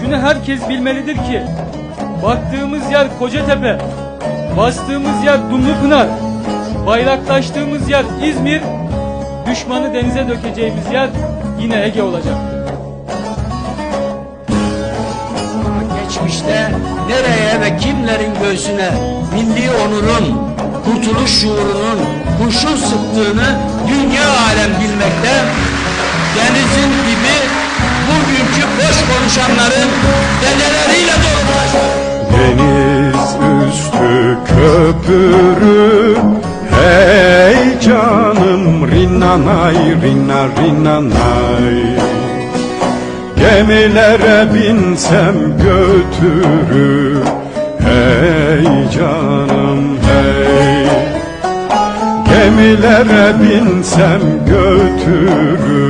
Şunu herkes bilmelidir ki baktığımız yer Kocatepe, bastığımız yer Dumlupınar, bayraklaştığımız yer İzmir, düşmanı denize dökeceğimiz yer yine Ege olacak. Geçmişte nereye ve kimlerin göğsüne milli onurun, kurtuluş şuurunun kurşun sıktığını dünya üstü köpürü Hey canım rinanay rina rinanay. Gemilere binsem götürür Hey canım hey. Gemilere binsem götürür